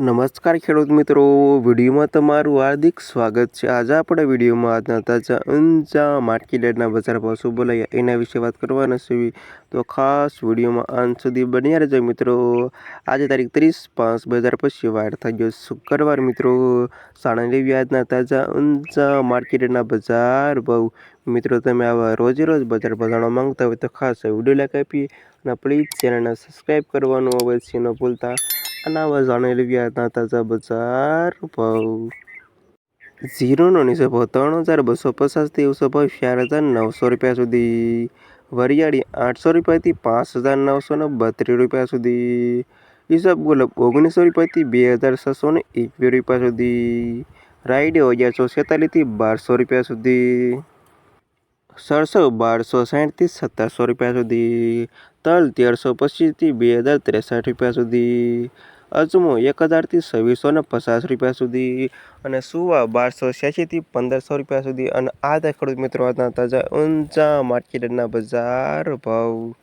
નમસ્કાર ખેડૂત મિત્રો. વિડીયોમાં તમારું હાર્દિક સ્વાગત છે. આજે આપણે વિડીયોમાં આજના તાજા ઊંચા માર્કેટના બજાર ભાવ શું બોલાયા એના વિશે વાત કરવાના છે. તો ખાસ વિડીયોમાં અંત સુધી બન્યા રહેજો મિત્રો. આજે તારીખ ત્રીસ પાંચ બે હજાર પછી વાર થઈ ગયો શુક્રવાર મિત્રો. સાણંદેવી આજના તાજા ઊંચા માર્કેટના બજાર ભાવ. મિત્રો, તમે આવા રોજે રોજ બજાર ભાવ માંગતા હોય તો ખાસ વીડિયો લાઈક આપી અને પ્લીઝ ચેનલને સબસ્ક્રાઈબ કરવાનું અવશ્ય ન ભૂલતા. અને આવા જાણેલી વ્યાજના તાજા બજાર ભાવ. જીરોનો નીચે ભાવ ત્રણ હજાર બસો પચાસથી એકસો ભાવ ચાર હજાર નવસો રૂપિયા સુધી. વરિયાળી આઠસો રૂપિયાથી પાંચ હજાર નવસો ને બત્રીસ રૂપિયા સુધી. હિસાબ ગુલાબ ઓગણીસો રૂપિયાથી બે હજાર છસો ને એકવીસ રૂપિયા સુધી. રાઈડે અગિયારસો છેતાલીસથી બારસો રૂપિયા સુધી. સરસો બારસો સાઠથી સત્તરસો રૂપિયા સુધી. તલ તેરસો પચીસથી બે હજાર ત્રેસઠ રૂપિયા સુધી. અજમો એક હજારથી છવ્વીસો ને પચાસ રૂપિયા સુધી. અને સુવા બારસો છ્યાસીથી પંદરસો રૂપિયા સુધી. અને આ હતા ખેડૂત મિત્રો આજના તાજા ઊંચા માર્કેટના બજાર ભાવ.